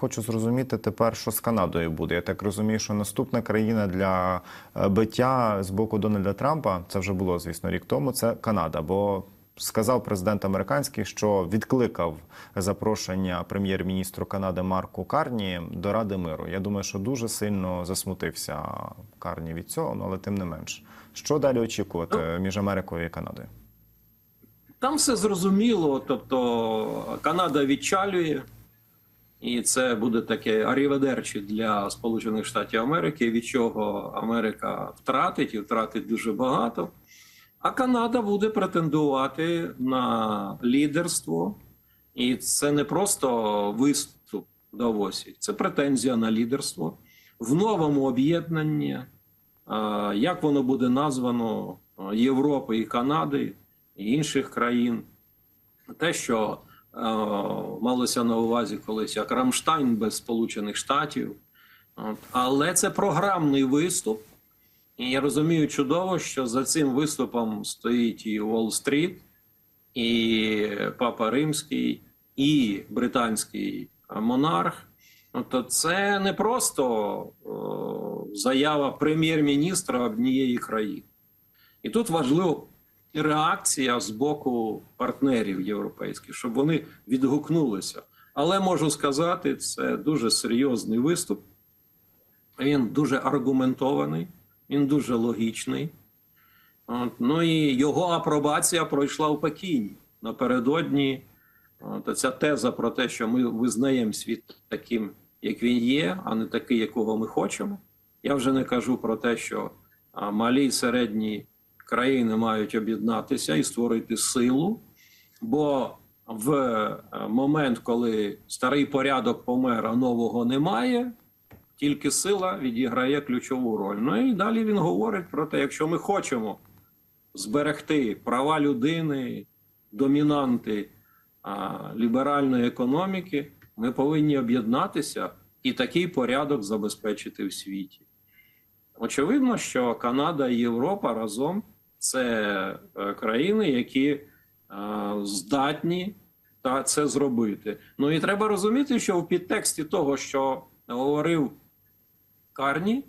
Хочу зрозуміти тепер, що з Канадою буде. Я так розумію, що наступна країна для е, биття з боку Дональда Трампа, це вже було, звісно, рік тому. Це Канада. Бо сказав президент американський, що відкликав запрошення прем'єр-міністру Канади Марку Карні до Ради миру. Я думаю, що дуже сильно засмутився Карні від цього, ну, але тим не менш. Що далі очікувати між Америкою і Канадою? Там все зрозуміло. Тобто Канада відчалює, і це буде таке аріведерчі для Сполучених Штатів Америки, від чого Америка втратить і втратить дуже багато. А Канада буде претендувати на лідерство. І це не просто виступ в Давосі, це претензія на лідерство в новому об'єднанні. Як воно буде названо Європи і Канади і інших країн? Те, що малося на увазі колись як Рамштайн без Сполучених Штатів. Але це програмний виступ. І я розумію чудово, що за цим виступом стоїть і Уолл-стріт, і Папа Римський, і британський монарх. Тобто це не просто заява прем'єр-міністра однієї країни. І тут важливо реакція з боку партнерів європейських, щоб вони відгукнулися. Але можу сказати, це дуже серйозний виступ. Він дуже аргументований, він дуже логічний. От, ну і його апробація пройшла в Пекіні. Напередодні от, ця теза про те, що ми визнаємо світ таким, як він є, а не такий, якого ми хочемо. Я вже не кажу про те, що малі і середні країни мають об'єднатися і створити силу. Бо в е, момент, коли старий порядок помер, а нового немає, тільки сила відіграє ключову роль. Ну і далі він говорить про те, якщо ми хочемо зберегти права людини, домінанти а, ліберальної економіки, ми повинні об'єднатися і такий порядок забезпечити в світі. Очевидно, що Канада і Європа разом це е, країни, які е, здатні та це зробити. Ну і треба розуміти, що в підтексті того, що говорив Карні,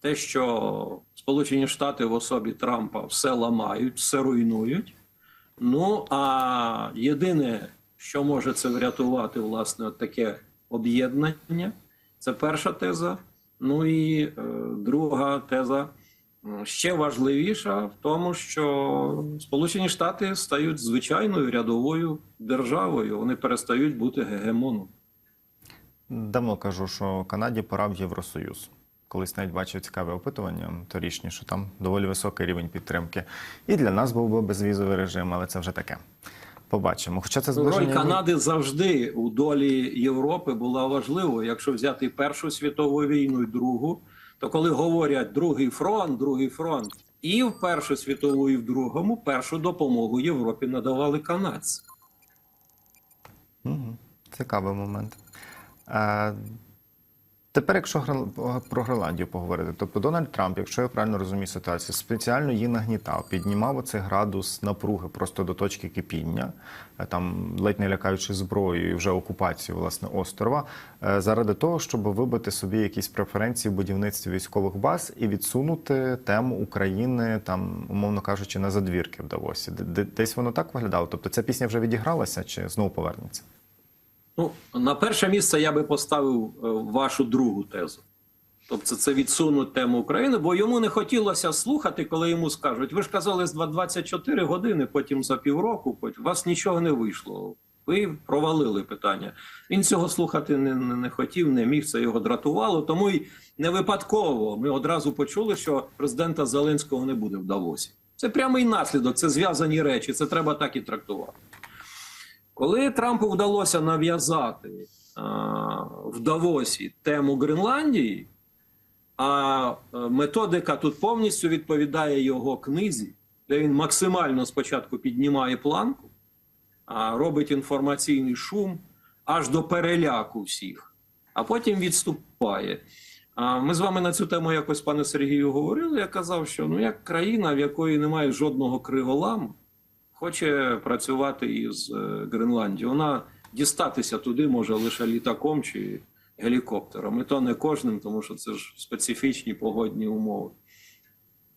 те, що Сполучені Штати в особі Трампа все ламають, все руйнують. Ну а єдине, що може це врятувати, власне, от таке об'єднання, це перша теза. Ну і е, друга теза ще важливіша в тому, що Сполучені Штати стають звичайною рядовою державою. Вони перестають бути гегемоном. Давно кажу, що Канаді пора в Євросоюз. Колись навіть бачив цікаве опитування торічні, що там доволі високий рівень підтримки. І для нас був би безвізовий режим, але це вже таке. Побачимо. Хоча це Роль. Канади завжди у долі Європи була важливою. Якщо взяти Першу світову війну і другу, то коли говорять другий фронт, другий фронт, і в Першу світову, і в другому першу допомогу Європі надавали канадці. Цікавий момент. Е, тепер, якщо про Гренландію поговорити, тобто Дональд Трамп, якщо я правильно розумію ситуацію, спеціально її нагнітав, піднімав оцей градус напруги просто до точки кипіння, е, там ледь не лякаючи зброєю і вже окупацію власне острова, е, заради того, щоб вибити собі якісь преференції в будівництві військових баз і відсунути тему України, там, умовно кажучи, на задвірки в Давосі. Десь воно так виглядало. Тобто ця пісня вже відігралася чи знову повернеться? Ну, на перше місце я би поставив е, вашу другу тезу. Тобто це відсунуть тему України, бо йому не хотілося слухати, коли йому скажуть: ви ж казали з 24 години, потім за півроку, потім у вас нічого не вийшло. Ви провалили питання. Він цього слухати не, не, не хотів, не міг, це його дратувало. Тому й не випадково ми одразу почули, що президента Зеленського не буде в Давосі. Це прямий наслідок, це зв'язані речі, це треба так і трактувати. Коли Трампу вдалося нав'язати в Давосі тему Гренландії, а е, методика тут повністю відповідає його книзі, де він максимально спочатку піднімає планку, робить інформаційний шум аж до переляку всіх, а потім відступає. Ми з вами на цю тему якось, пане Сергію, говорили. Я казав, що ну як країна, в якої немає жодного криголаму, хоче працювати із е, Гренландією. Вона дістатися туди може лише літаком чи гелікоптером. І то не кожним, тому що це ж специфічні погодні умови.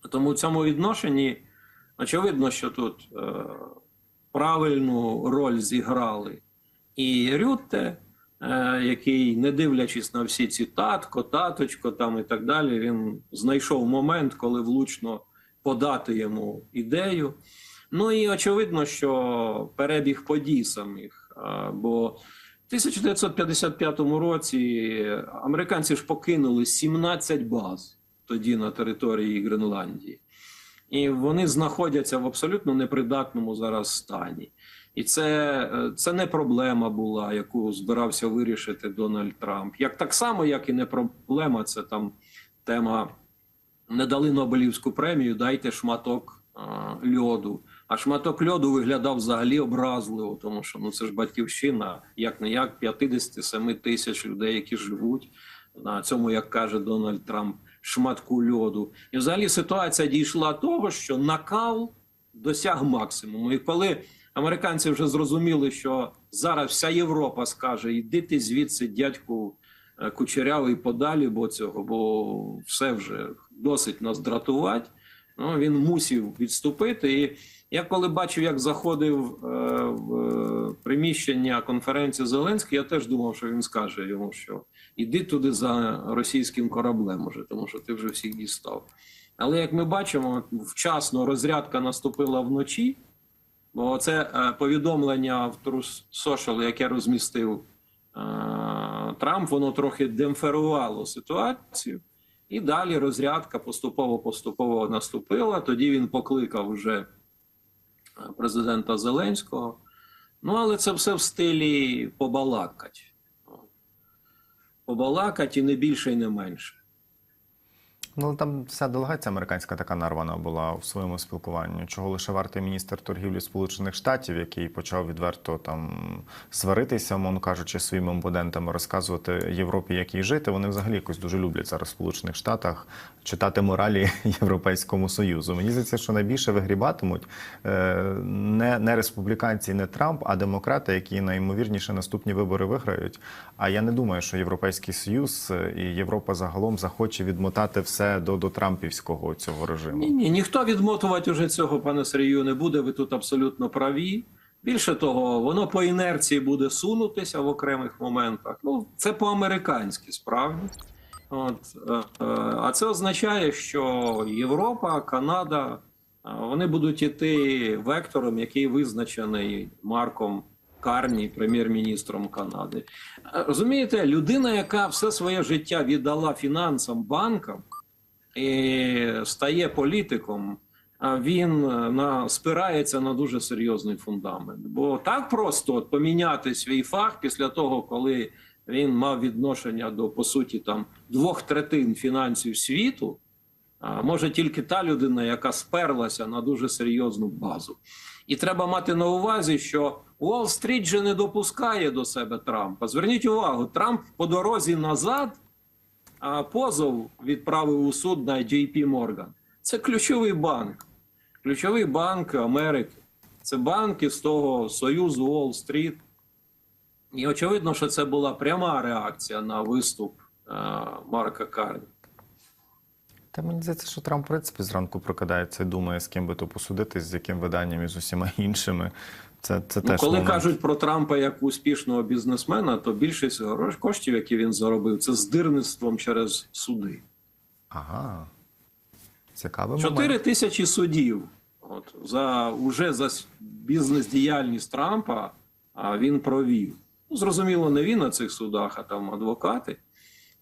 Тому в цьому відношенні очевидно, що тут е, правильну роль зіграли і Рютте, е, який, не дивлячись на всі ці татко, таточко там і так далі, він знайшов момент, коли влучно подати йому ідею. Ну і очевидно, що перебіг подій самих. Бо в 1955 році американці ж покинули 17 баз тоді на території Гренландії. І вони знаходяться в абсолютно непридатному зараз стані. І це, е, це не проблема була, яку збирався вирішити Дональд Трамп. Як так само, як і не проблема, це там тема не дали Нобелівську премію, дайте шматок а, льоду. А шматок льоду виглядав взагалі образливо, тому що ну це ж батьківщина, як не як 57 тисяч людей, які живуть на цьому, як каже Дональд Трамп, шматку льоду. І взагалі ситуація дійшла того, що накал досяг максимуму. І коли американці вже зрозуміли, що зараз вся Європа скаже: іди звідси, дядьку е, кучерявий подалі, бо цього, бо все вже досить нас дратувати. Ну, він мусив відступити. І я коли бачив, як заходив е, в приміщення конференції Зеленський, я теж думав, що він скаже йому, що іди туди за російським кораблем, уже, тому що ти вже всіх дістав. Але як ми бачимо, вчасно розрядка наступила вночі, бо це е, повідомлення в True Social, яке розмістив е, Трамп, воно трохи демпферувало ситуацію. І далі розрядка поступово-поступово наступила. Тоді він покликав вже е, президента Зеленського. Ну, але це все в стилі побалакать. Побалакать і не більше, і не менше. Ну там вся делегація американська така нарвана була у своєму спілкуванні. Чого лише вартий міністр торгівлі Сполучених Штатів, який почав відверто там сваритися, мовно кажучи, своїми опонентами, розказувати Європі, як їй жити. Вони взагалі якось дуже люблять зараз в Сполучених Штатах читати моралі Європейському Союзу. Мені здається, що найбільше вигрібатимуть е, не, не республіканці, не Трамп, а демократи, які найімовірніше наступні вибори виграють. А я не думаю, що Європейський Союз і Європа загалом захоче відмотати все до, до Трампівського цього режиму. Ні, ні, ніхто відмотувати уже цього, пане Сергію, не буде. Ви тут абсолютно праві. Більше того, воно по інерції буде сунутися в окремих моментах. Ну, це по-американськи справді. От, е, е, а це означає, що Європа, Канада е, вони будуть іти вектором, який визначений Марком Карні, прем'єр-міністром Канади. Розумієте, людина, яка все своє життя віддала фінансам, банкам і стає політиком, він е, на спирається на дуже серйозний фундамент. Бо так просто от поміняти свій фах після того, коли він мав відношення до по суті там двох третин фінансів світу, а, може тільки та людина, яка сперлася на дуже серйозну базу. І треба мати на увазі, що Уолл-стріт же не допускає до себе Трампа. Зверніть увагу, Трамп по дорозі назад позов відправив у суд на JP Morgan. Це ключовий банк, ключовий банк Америки. Це банки з того Союзу Уолл-стріт. І очевидно, що це була пряма реакція на виступ е, Марка Карні. Та мені здається, що Трамп, в принципі, зранку прокидається і думає, з ким би то посудити, з яким виданням і з усіма іншими. Це, це Ну, теж коли момент. кажуть про Трампа як успішного бізнесмена, то більшість коштів, які він заробив, це здирництвом через суди. Ага. Цікавий Чотири момент. тисячі судів. От за уже за бізнес-діяльність Трампа а, він провів. Ну, зрозуміло, не він на цих судах, а там адвокати.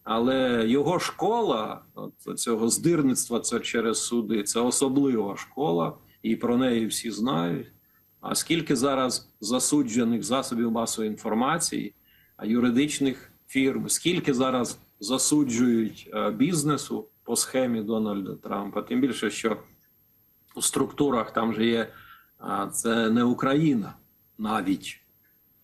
Але його школа цього здирництва це через суди, це особлива школа, і про неї всі знають. А скільки зараз засуджених засобів масової інформації, юридичних фірм, скільки зараз засуджують е, бізнесу по схемі Дональда Трампа, тим більше, що у структурах там же є це не Україна навіть.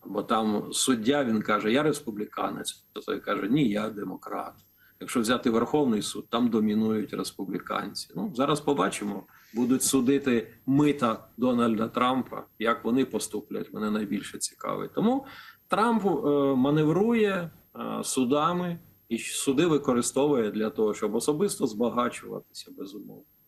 Бо там суддя він каже: Я республіканець. То той каже, ні, я демократ. Якщо взяти Верховний суд, там домінують республіканці. Ну зараз побачимо, будуть судити мита Дональда Трампа. Як вони поступлять, мене найбільше цікавить. Тому Трамп е, маневрує е, судами, і суди використовує для того, щоб особисто збагачуватися безумовно.